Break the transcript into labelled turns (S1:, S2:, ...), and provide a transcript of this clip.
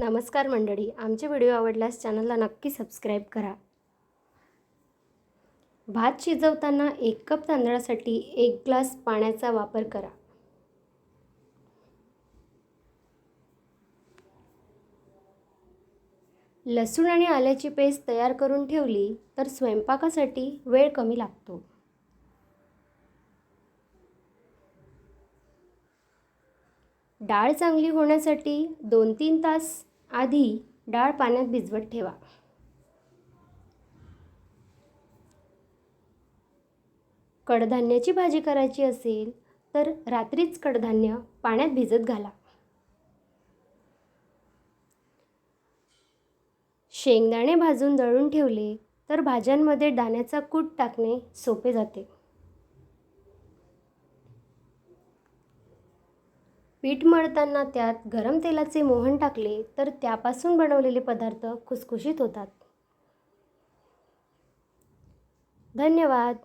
S1: नमस्कार मंडळी आमचे व्हिडिओ आवडल्यास चॅनलला नक्की सबस्क्राईब करा. भात शिजवताना एक कप तांदळासाठी एक ग्लास पाण्याचा वापर करा. लसूण आणि आल्याची पेस्ट तयार करून ठेवली तर स्वयंपाकासाठी वेळ कमी लागतो. डाळ चांगली होण्यासाठी दोन तीन तास आधी डाळ पाण्यात भिजवत ठेवा. कडधान्याची भाजी करायची असेल तर रात्रीच कडधान्य पाण्यात भिजत घाला. शेंगदाणे भाजून दळून ठेवले तर भाज्यांमध्ये दाण्याचा कूट टाकणे सोपे जाते. पीठ मळताना त्यात गरम तेलाचे मोहन टाकले तर त्यापासून बनवलेले पदार्थ खुसखुशीत होतात. धन्यवाद.